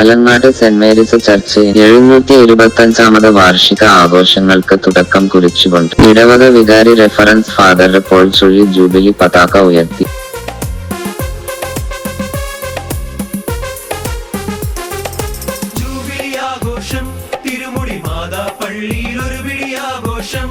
Alangad saint Mary's church എഴുന്നൂറ്റി ഇരുപത്തഞ്ചാമത് വാർഷിക ആഘോഷങ്ങൾക്ക് തുടക്കം കുറിച്ചുകൊണ്ട് ഇടവക വികാരി reference father Paul Chuzhi jubilee പതാക ഉയർത്തി. ജൂബിലി ആഘോഷം തിരുമുടി മാതാ പള്ളിയിൽ ഒരു പിടി ആഘോഷം.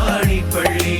ஆழிப்பள்ளி.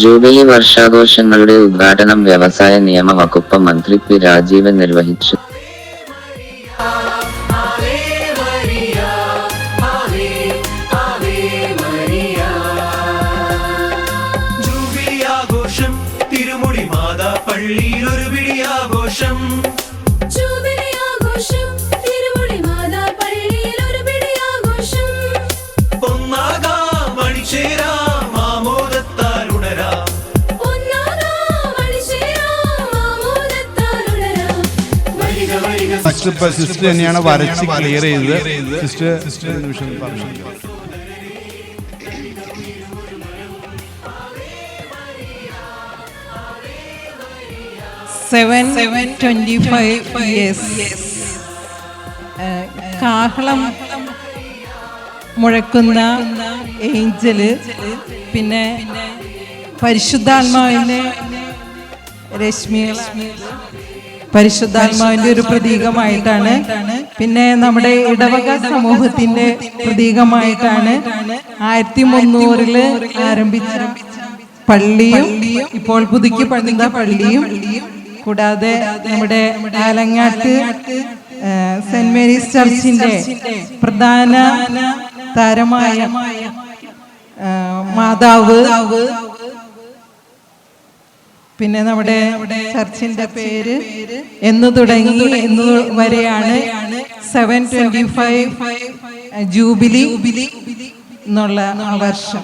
ജൂബിലി വർഷാഘോഷങ്ങളുടെ ഉദ്ഘാടനം വ്യവസായ നിയമ വകുപ്പ് മന്ത്രി പി രാജീവൻ നിർവഹിച്ചു. ആഘോഷം സിസ്റ്റർ ഇപ്പൊ സിസ്റ്റർ തന്നെയാണ് വരച്ച് ക്ലിയർ ചെയ്തത്. സിസ്റ്റർ ഒരു നിമിഷം പറഞ്ഞു. Seven seven twenty five years കാഹളം മുഴക്കുന്ന ഏഞ്ചൽ പിന്നെ പരിശുദ്ധാത്മാവിന്റെ രശ്മികൾ. പരിശുദ്ധാത്മാവിന്റെ ഒരു പ്രതീകമായിട്ടാണ്. പിന്നെ നമ്മുടെ ഇടവക സമൂഹത്തിന്റെ പ്രതീകമായിട്ടാണ് ആയിരത്തി മുന്നൂറിൽ ആരംഭിച്ച പള്ളിയും ഇപ്പോൾ പുതുക്കി പണിത പള്ളിയും. കൂടാതെ നമ്മുടെ ആലങ്ങാട്ട് സെന്റ് മേരീസ് ചർച്ചിന്റെ പ്രധാന താരമായ മാതാവ് പിന്നെ നമ്മുടെ ചർച്ചിന്റെ പേര് എന്ന് തുടങ്ങി എന്ന് വരെയാണ് സെവൻ ട്വന്റി ഫൈവ് ജൂബിലി എന്നുള്ള ആ വർഷം.